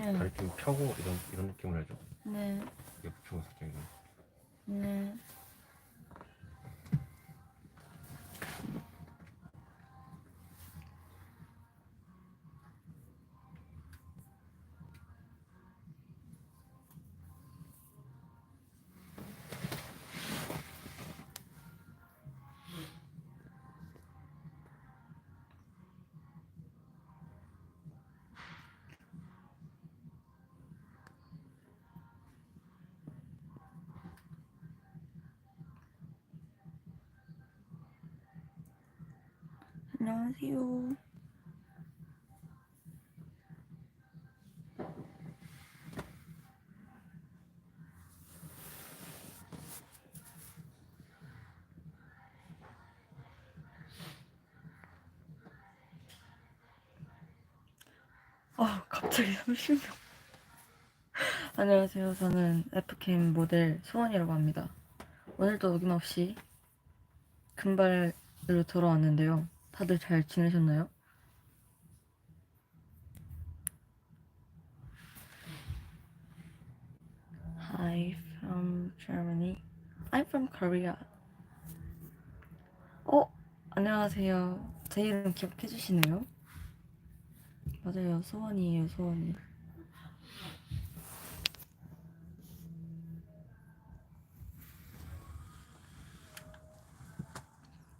네. 다리 좀 펴고 이런 이런 느낌을 해줘. 네. 이게 붙이고 살짝 이런. 네. 안녕하세요. 아, 갑자기 30명. 안녕하세요. 저는 F캠 모델 수원이라고 합니다. 오늘도 어김없이 금발로 돌아왔는데요. 다들 잘 지내셨나요? Hi from Germany. I'm from Korea. 어, 안녕하세요. 제 이름 기억해 주시네요. 맞아요. 소원이에요, 소원이.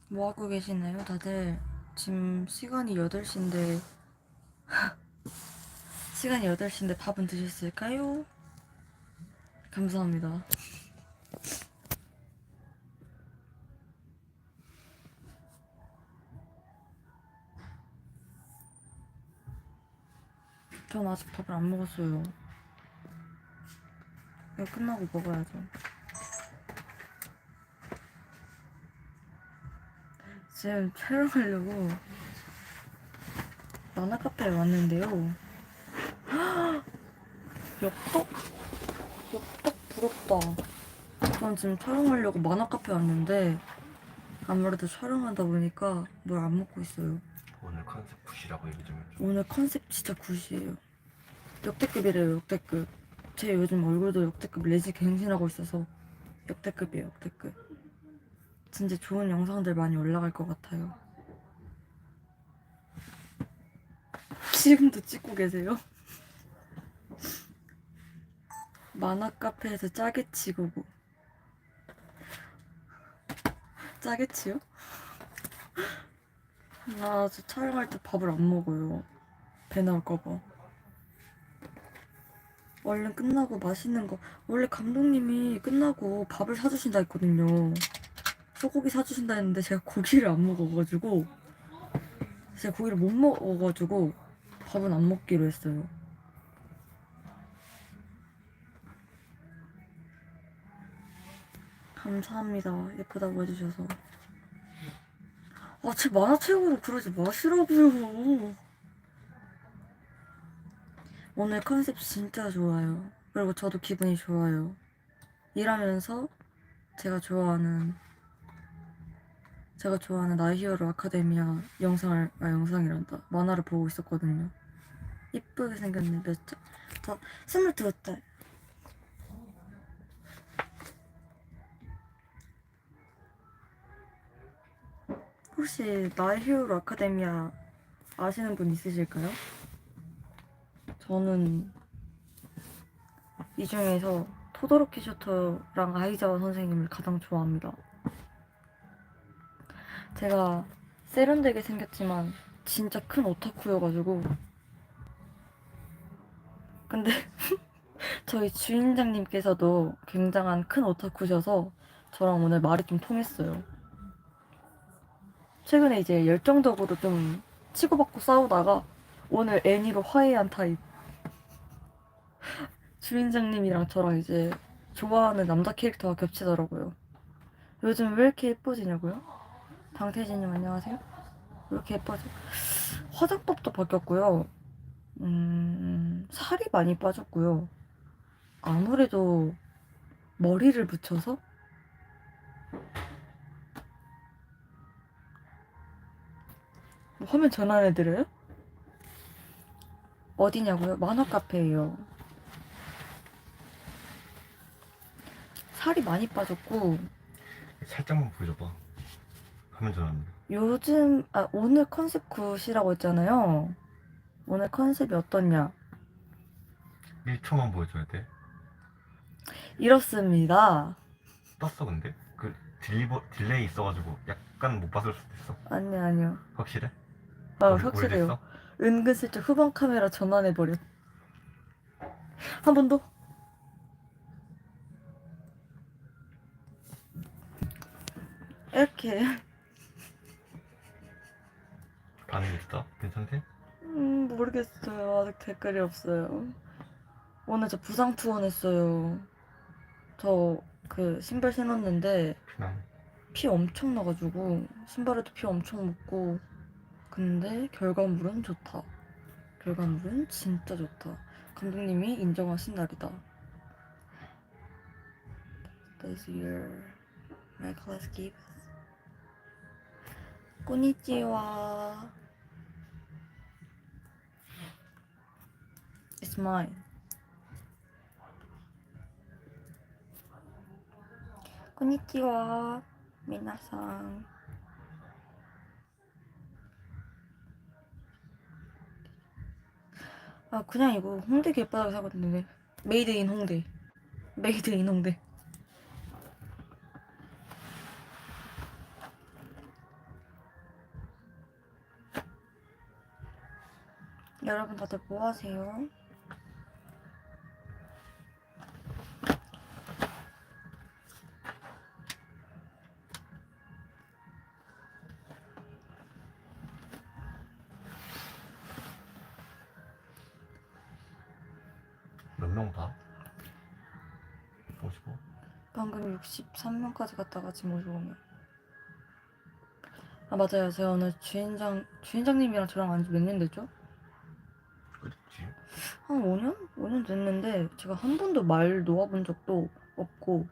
뭐 하고 계시나요, 다들? 지금 시간이 8시인데 시간이 8시인데 밥은 드셨을까요? 감사합니다. 전 아직 밥을 안 먹었어요. 이거 끝나고 먹어야죠. 지금 촬영하려고 만화 카페에 왔는데요. 엽떡? 엽떡 부럽다. 전 지금 촬영하려고 만화 카페에 왔는데 아무래도 촬영하다 보니까 뭘 안 먹고 있어요. 오늘 컨셉 푸시라고 얘기 좀 해줘. 오늘 컨셉 진짜 굿이에요. 역대급이래요, 역대급. 제 요즘 얼굴도 역대급 레지 갱신하고 있어서 역대급이에요, 역대급. 진짜 좋은 영상들 많이 올라갈 것 같아요. 지금도 찍고 계세요? 만화 카페에서 짜게치고 뭐. 짜게치요? 나 저 촬영할 때 밥을 안 먹어요. 배 나올까봐. 얼른 끝나고 맛있는 거. 원래 감독님이 끝나고 밥을 사주신다 했거든요. 소고기 사주신다 했는데 제가 고기를 안 먹어가지고 제가 고기를 못 먹어가지고 밥은 안 먹기로 했어요. 감사합니다. 예쁘다고 해주셔서. 아, 제 만화책으로 그러지 마시라고요. 오늘 컨셉 진짜 좋아요. 그리고 저도 기분이 좋아요. 일하면서 제가 좋아하는 제가 좋아하는 나이히어로 아카데미아 영상을 아 영상이란다 만화를 보고 있었거든요. 이쁘게 생겼네 몇 살? 저 스물두 살. 혹시 나이히어로 아카데미아 아시는 분 있으실까요? 저는 이 중에서 토도로키 슈터랑 아이자와 선생님을 가장 좋아합니다. 제가 세련되게 생겼지만 진짜 큰 오타쿠여가지고 근데 저희 주인장님께서도 굉장한 큰 오타쿠셔서 저랑 오늘 말이 좀 통했어요. 최근에 이제 열정적으로 좀 치고받고 싸우다가 오늘 애니로 화해한 타입. 주인장님이랑 저랑 이제 좋아하는 남자 캐릭터가 겹치더라고요. 요즘 왜 이렇게 예뻐지냐고요? 방태진님 안녕하세요. 왜 이렇게 예뻐져? 화장법도 바뀌었고요. 음, 살이 많이 빠졌고요. 아무래도 머리를 붙여서 화면 전환해드려요? 어디냐고요? 만화 카페예요. 살이 많이 빠졌고 살짝만 보여줘봐. 화면 전화입니다. 요즘 아 오늘 컨셉 굿이라고 했잖아요. 오늘 컨셉이 어떻냐? 1초만 보여줘야 돼. 이렇습니다. 떴어 근데? 그 딜리버 딜레이 있어가지고 약간 못 봤을 수도 있어. 아니 아니요. 확실해? 아 오래- 확실해요. 오래됐어? 은근슬쩍 후방 카메라 전환해 버려. 한 번 더. 이렇게 반응 있어? 괜찮대? 음 모르겠어요. 아직 댓글이 없어요. 오늘 저 부상 투혼했어요. 저 그 신발 신었는데 피 엄청 나가지고 신발에도 피 엄청 묻고 근데 결과물은 좋다. 결과물은 진짜 좋다. 감독님이 인정하신 날이다. This year, my class gives. konnichiwa. It's mine. Konnichiwa, 아 그냥 이거 홍대 길바닥에 사거든요. 네. 메이드 인 홍대. 메이드 인 홍대. 여러분 다들 뭐 하세요? 방금 63명까지 갔다가 지금 55명. 아 맞아요. 제가 오늘 주인장 주인장님이랑 저랑 안지 몇 년 됐죠? 그렇지. 한 5년? 5년 됐는데 제가 한 번도 말 놓아본 적도 없고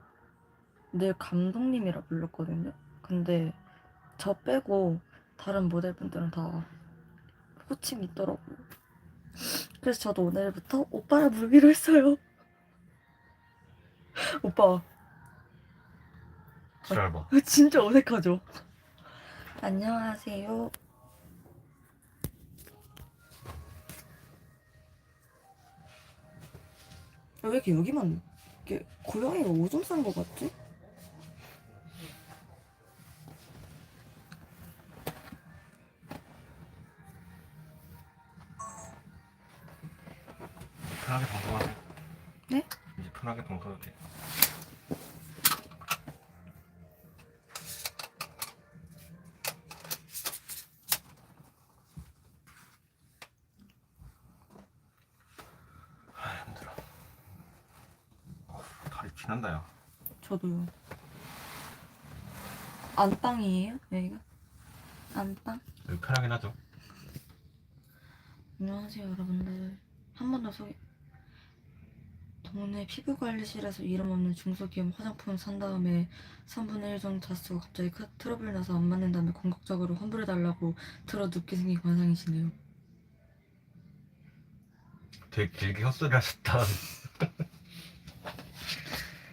늘 감독님이라 불렀거든요. 근데 저 빼고 다른 모델분들은 다 호칭이 있더라고요. 그래서 저도 오늘부터 오빠라 부르기로 했어요. 오빠 봐. 진짜 어색하죠? 안녕하세요. 왜 이렇게 여기만 이렇게 고양이가 오줌 싼것 같지? 저도요. 안방이에요? 여기가? 안방? 여기 편하긴 하죠. 안녕하세요 여러분들 한 번 더 소개 동네 피부관리실에서 이름 없는 중소기업 화장품 산 다음에 3분의 1 정도 다 쓰고 갑자기 크- 트러블 나서 안 맞는 다음에 공격적으로 환불해달라고 들어 눕게 생긴 관상이시네요 되게 길게 헛소리 하셨다.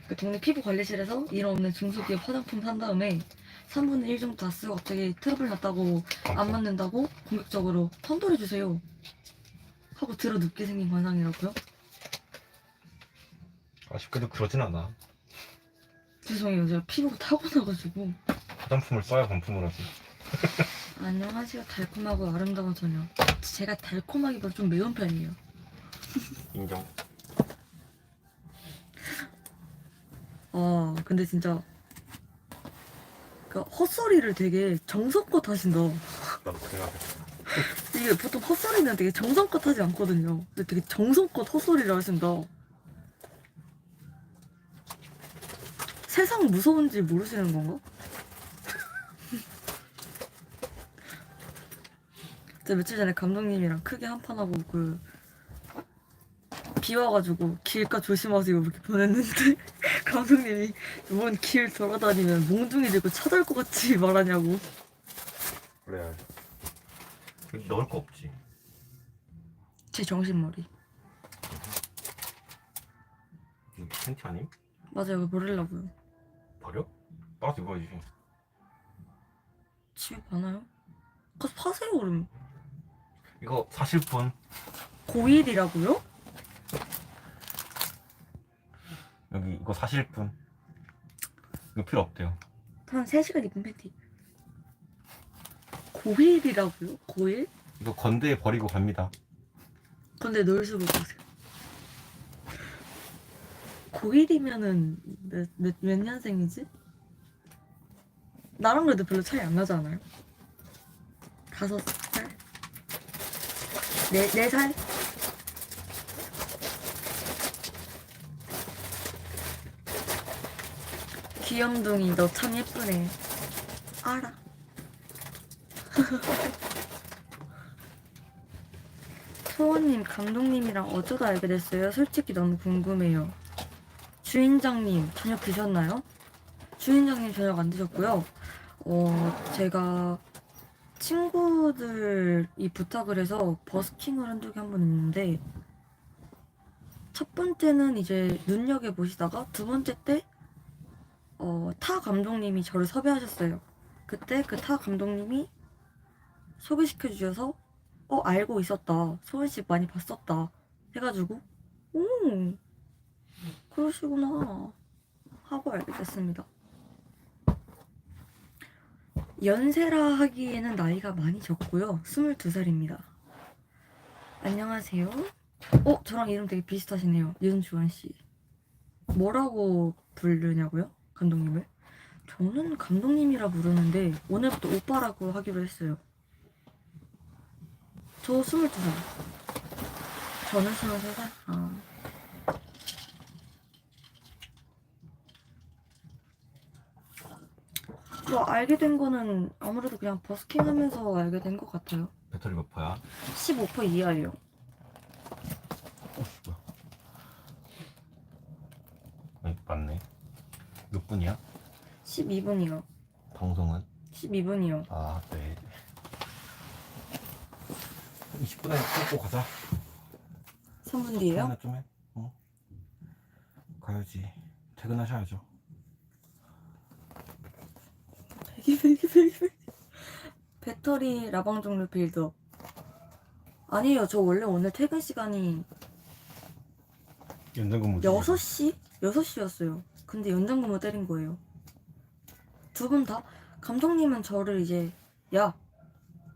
그 동네 피부 관리실에서 이름 없는 중소기업 화장품 산 다음에 3분의 1 정도 다 쓰고 갑자기 트러블 났다고 안 맞는다고 공격적으로 환불해 주세요 하고 들어 눕게 생긴 관상이라고요? 아쉽게도 그러진 않아. 죄송해요 제가 피부가 타고나가지고 화장품을 써야 반품을 하지. 안녕하세요. 달콤하고 아름다운 저녀. 제가 달콤하기보다 좀 매운 편이에요. 인정. 아, 근데 진짜 그 헛소리를 되게 정성껏 하신다. 나도. 이게 보통 헛소리는 되게 정성껏 하지 않거든요. 근데 되게 정성껏 헛소리를 하신다. 세상 무서운지 모르시는 건가? 제가 며칠 전에 감독님이랑 크게 한판 하고 그 비 와가지고 길가 조심하세요 이렇게 보냈는데 감독님이 뭔 길 돌아다니면 몽둥이 들고 차돌 것 같이 말하냐고 그래. 넣을 거 없지. 제 정신머리. 이거 팬티 아님? 맞아요. 이거 버리려고요. 버려? 빨아서 입어야지 집에 많아요? 가서 파세요 그럼. 이거 사실 분 고1이라고요? 여기 이거 사실 분 이거 필요 없대요 한 3시간 입은 팬티. 고1이라고요? 고1? 이거 건대에 버리고 갑니다 근데 놀수 못 보세요. 고1이면은 몇, 몇, 몇 년생이지? 나랑 그래도 별로 차이 안 나지 않아요? 다섯 살? 네, 네 살? 귀염둥이 너 참 예쁘네. 알아. 소원님, 감독님이랑 어쩌다 알게 됐어요? 솔직히 너무 궁금해요. 주인장님, 저녁 드셨나요? 주인장님 저녁 안 드셨고요. 어, 제가 친구들이 부탁을 해서 버스킹을 한 적이 한 번 있는데, 첫 번째는 이제 눈여겨 보시다가, 두 번째 때, 어, 타 감독님이 저를 섭외하셨어요. 그때 그 타 감독님이 소개시켜 주셔서 어 알고 있었다 소은 씨 많이 봤었다 해가지고 오 그러시구나 하고 알게 됐습니다. 연세라 하기에는 나이가 많이 적고요. 22살입니다. 안녕하세요. 어, 저랑 이름 되게 비슷하시네요. 윤주원 씨. 뭐라고 부르냐고요? 감독님을? 저는 감독님이라 부르는데 오늘부터 오빠라고 하기로 했어요. 저 22살. 저는 23살? 아. 저 알게 된 거는 아무래도 그냥 버스킹 하면서 알게 된 것 같아요. 배터리 몇 퍼야? 15% 이하예요. 어, 뭐야 네, 맞네 몇 분이야? 12분이요. 방송은? 12분이요. 아, 네 20분에 끊고 가자 3분 뒤에요? 퇴근을 좀 해? 어? 가야지 퇴근하셔야죠 배기 배기 배기 배기. 배터리 라방 종류 빌드업. 아니에요. 저 원래 오늘 퇴근 시간이 연장 근무 6시? 6시였어요. 근데 연장근무 때린 거예요. 두 분 다? 감독님은 저를 이제 야!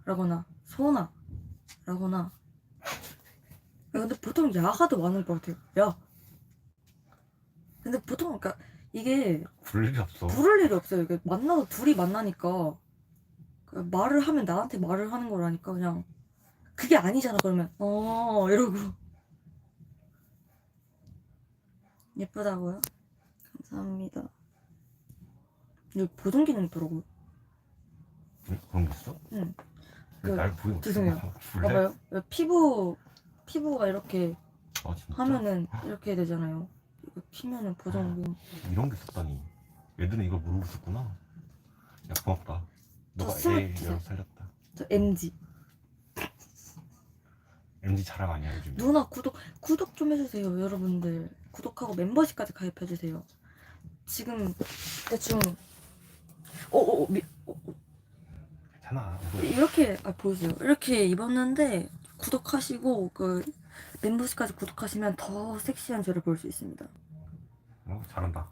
라거나 소원아! 라거나 야, 근데 보통 야가 더 많을 것 같아요. 야! 근데 보통 그러니까 이게 부를 일이 없어 부를 일이 없어요. 이게 만나서 둘이 만나니까 그 말을 하면 나한테 말을 하는 거라니까 그냥 그게 아니잖아 그러면 어 이러고 예쁘다고요? 감사합니다. 여기 보정 기능 있더라고요. 응? 그런 게 있어? 응. 왜 그, 날 보이고 죄송해요. 볼래? 봐봐요. 여기 피부 피부가 이렇게 아 진짜? 하면은 이렇게 되잖아요. 이거 키면은 보정 기능. 이런 게 있었다니 얘들은 이걸 모르고 있었구나 야 고맙다 너가 스물 애두 살. 여러 살렸다 저 MG. MZ 자랑 아니야 요즘 누나 구독 구독 좀 해주세요 여러분들 구독하고 멤버십까지 가입해주세요 지금 대충 어어 미 어, 어, 괜찮아. 뭐, 이렇게 아 보여주세요. 이렇게 입었는데 구독하시고 그 멤버십까지 구독하시면 더 섹시한 저를 볼 수 있습니다. 어, 잘한다.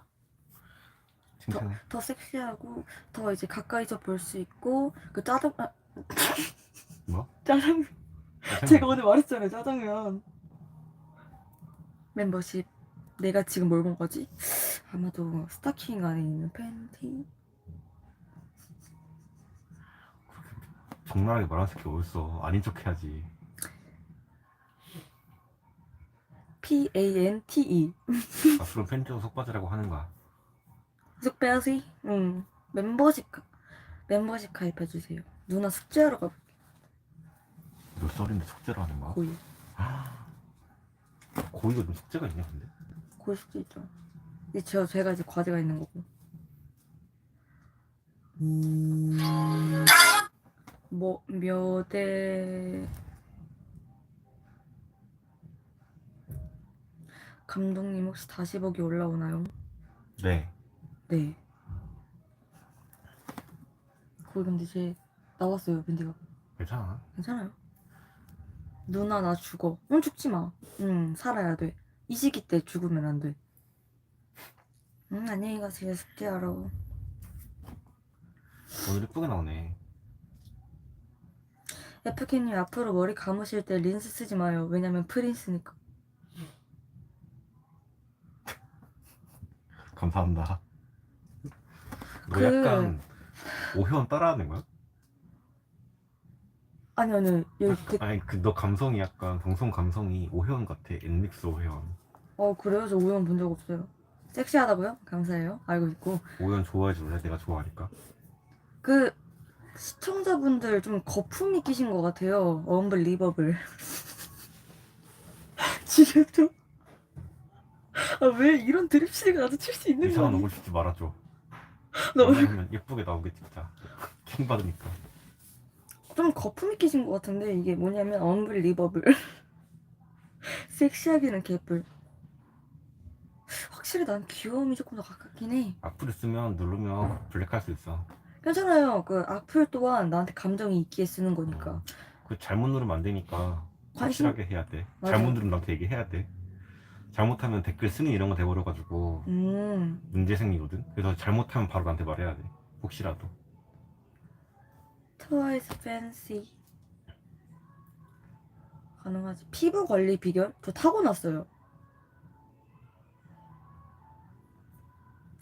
칭찬해. 더 섹시하고 더 이제 가까이서 볼 수 있고 그 짜장 아, 뭐? 짜장 제가 오늘 말했잖아요 짜장면. 멤버십. 내가 지금 뭘본 거지? 아마도 스타킹 안에 있는 팬티? 적나라하게 말할 수 있게 어딨어. 아닌 척 해야지. P A N T E. 앞으로 팬티도 속바지라고 하는 거야. 숙배하시? 응. 멤버십 가, 멤버십 가입해 주세요. 누나 숙제하러 가 몇 살인데 숙제를 하는 거야? 고이 고의가 좀 숙제가 있냐 근데? 고이 숙제 있죠 이제 저 제가 이제 과제가 있는 거고 뭐 묘대 감독님 혹시 다시 보기 올라오나요? 네. 네. 거기 근데 이제 나왔어요, 밴디가. 괜찮아. 괜찮아요. 누나 나 죽어. 응 죽지 마. 응 살아야 돼. 이 시기 때 죽으면 안 돼. 응 안녕히 가세요 숙제하러. 오늘 이쁘게 나오네. 에프케님 앞으로 머리 감으실 때 린스 쓰지 마요. 왜냐면 프린스니까. 감사합니다. 너 그- 약간 오현 따라하는 거야? 아니 아니 여기 댓... 아니 그 너 감성이 약간 방송 감성이 오현 같아. 엔믹스 오현. 어 그래요? 저 우연 본 적 없어요. 섹시하다고요? 감사해요. 알고 있고. 오현 좋아해 줄래? 내가 좋아하니까. 그 시청자분들 좀 거품이 끼신 것 같아요. 언블리버블. 지금 좀. 아, 왜 이런 드립시가 나도 칠 수 있는 이상한 거야? 얼굴 찍지 말아줘. 너 왜냐면 예쁘게 나오게 찍자. 킹 받으니까. 좀 거품이 끼신 것 같은데 이게 뭐냐면 언블리버블. 섹시하기는 개뿔. 확실히 난 귀여움이 조금 더 가깝긴 해. 악플 쓰면 누르면 블랙할 수 있어. 괜찮아요. 그 악플 또한 나한테 감정이 있기에 쓰는 거니까. 그 잘못 누르면 안 되니까 관심- 확실하게 해야 돼. 맞아. 잘못 누르면 나한테 얘기해야 돼. 잘못하면 댓글 쓰는 이런 거 돼버려가지고 음. 문제 생기거든. 그래서 잘못하면 바로 나한테 말해야 돼. 혹시라도. 트와이스 팬시 가능하지 피부 관리 비결? 저 타고났어요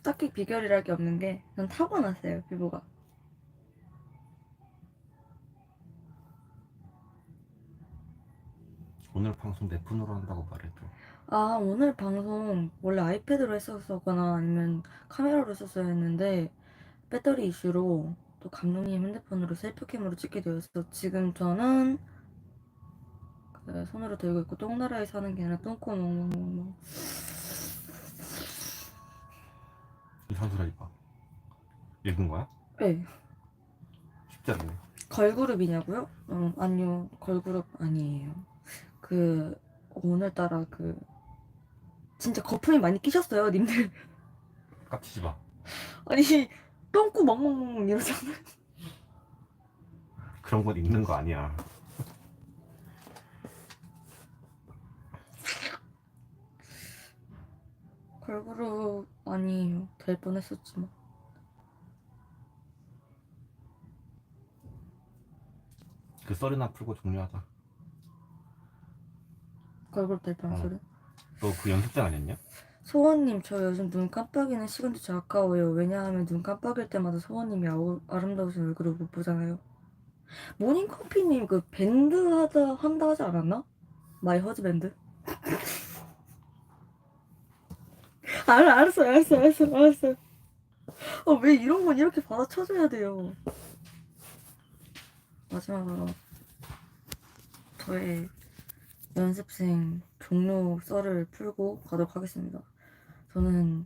딱히 비결이랄 게 없는 게전 타고났어요 피부가 오늘 방송 내 폰으로 한다고 말해줘. 아 오늘 방송 원래 아이패드로 했었거나 아니면 카메라로 했었어야 했는데 배터리 이슈로 또 감독님 핸드폰으로 셀프캠으로 찍게 되어서 지금 저는 그 손으로 들고 있고 똥나라에 사는 게 아니라 이상한 마. 읽은 거야? 네 쉽지 않네. 걸그룹이냐고요? 어, 아니요 걸그룹 아니에요 그 오늘따라 그 진짜 거품이 많이 끼셨어요 님들 깝치지 마. 아니 똥구 멍멍멍 이러잖아 그런 건 읽는 거 아니야. 걸그룹 아니에요 될 뻔했었지만 그 썰이나 풀고 종료하자. 걸그룹 될 뻔한 어. 소리 너그 연습생 아니었냐? 소원님 저 요즘 눈 깜빡이는 시간도 잘 아까워요 왜냐하면 눈 깜빡일 때마다 소원님이 아우, 아름다우신 얼굴을 못 보잖아요 모닝커피님 그 밴드 하다 한다 하지 않았나? 마이 허즈밴드? 알, 알았어 알았어 알았어 알았어 어, 왜 이런 건 이렇게 받아쳐줘야 돼요 마지막으로 저의 연습생 종료 썰을 풀고 가도록 하겠습니다. 저는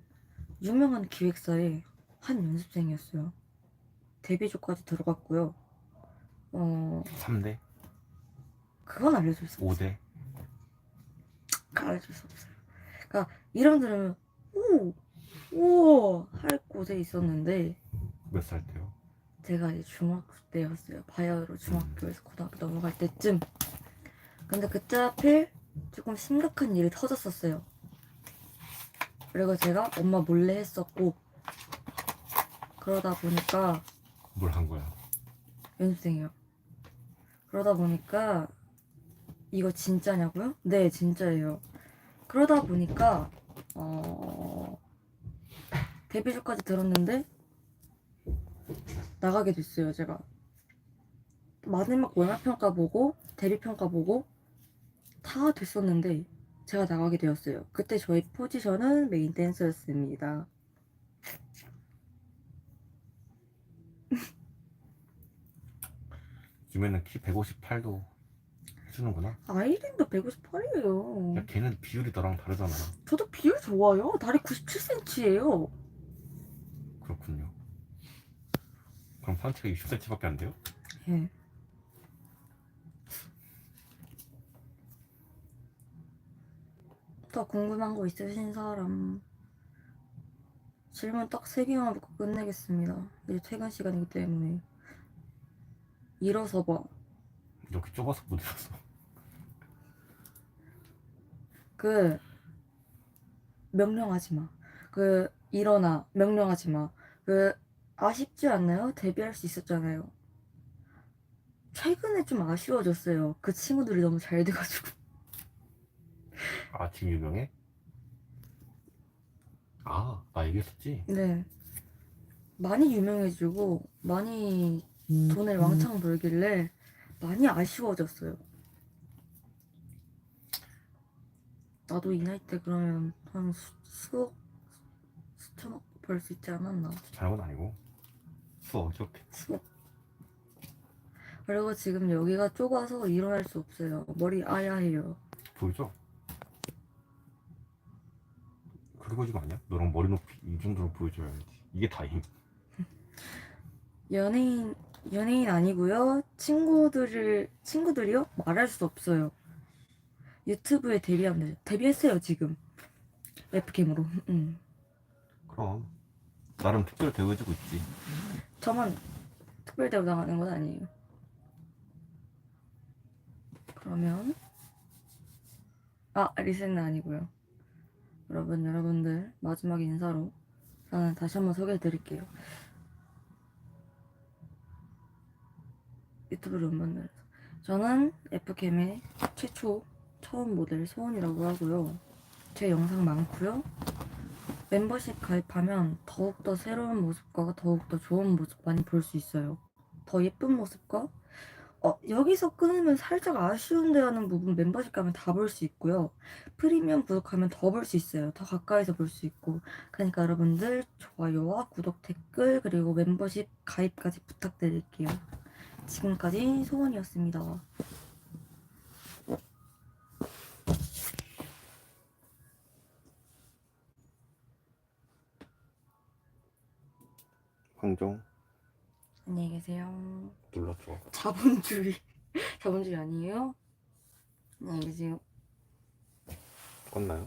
유명한 기획사의 한 연습생이었어요. 데뷔조까지 들어갔고요. 어, 3대? 그건 알려줄 수 없어요. 5대? 알려줄 수 없어요. 그러니까 이름 들으면 오, 오, 할 곳에 있었는데 몇 살 때요? 제가 이제 중학교 때였어요. 바이오로 중학교에서 고등학교 넘어갈 때쯤. 근데 그때 하필 조금 심각한 일이 터졌었어요. 그리고 제가 엄마 몰래 했었고 그러다 보니까 뭘 한 거야? 연습생이요. 그러다 보니까 이거 진짜냐고요? 네, 진짜예요. 그러다 보니까 어 데뷔조까지 들었는데 나가게 됐어요, 제가. 마지막 월말 평가 보고 데뷔 평가 보고 다 됐었는데 제가 나가게 되었어요. 그때 저희 포지션은 메인 댄서였습니다. 요즘에는 키 158도 해주는구나. 아이린도 158이에요. 야, 걔는 비율이 너랑 다르잖아. 저도 비율 좋아요. 다리 97cm예요. 그렇군요. 그럼 산체가 60cm밖에 안 돼요? 예. 더 궁금한 거 있으신 사람 질문 딱 세 개만 묻고 끝내겠습니다. 이제 퇴근 시간이기 때문에 일어서 봐. 이렇게 좁아서 못 읽었어. 그 명령하지 마. 그 일어나 명령하지 마. 그 아쉽지 않나요? 데뷔할 수 있었잖아요. 최근에 좀 아쉬워졌어요. 그 친구들이 너무 잘 돼가지고. 아 지금 유명해? 아 나 얘기했었지? 네. 많이 유명해지고 많이 돈을 왕창 벌길래 많이 아쉬워졌어요. 나도 이 나이 때 그러면 한 수, 수억, 수천억 벌 수 있지 않았나? 건 아니고 수억이 없겠지. 수억. 그리고 지금 여기가 좁아서 일어날 수 없어요. 머리 아야해요. 보이죠? 그리고 지금 아니야? 너랑 머리 높이 이 정도로 보여줘야지. 이게 다임. 연예인 연예인 아니고요. 친구들을 친구들이요 말할 수 없어요. 유튜브에 데뷔하면 되죠. 데뷔했어요 지금 웹캠으로. 음. 그럼 나름 특별 대우해주고 있지. 저만 특별 대우 당하는 건 아니에요. 그러면 아 리셋은 아니고요. 여러분 여러분들 마지막 인사로 저는 다시 한번 소개해 드릴게요. 유튜브를 음반을 저는 F캠의 최초 처음 모델 소원이라고 하고요. 제 영상 많고요. 멤버십 가입하면 더욱더 새로운 모습과 더욱더 좋은 모습 많이 볼 수 있어요. 더 예쁜 모습과 어, 여기서 끊으면 살짝 아쉬운데 하는 부분 멤버십 가면 다 볼 수 있고요. 프리미엄 구독하면 더 볼 수 있어요. 더 가까이서 볼 수 있고. 그러니까 여러분들 좋아요와 구독, 댓글 그리고 멤버십 가입까지 부탁드릴게요. 지금까지 소원이었습니다. 황정 안녕히 계세요. 눌러줘. 자본주의 자본주의 아니에요? 안녕히 계세요. 껐나요?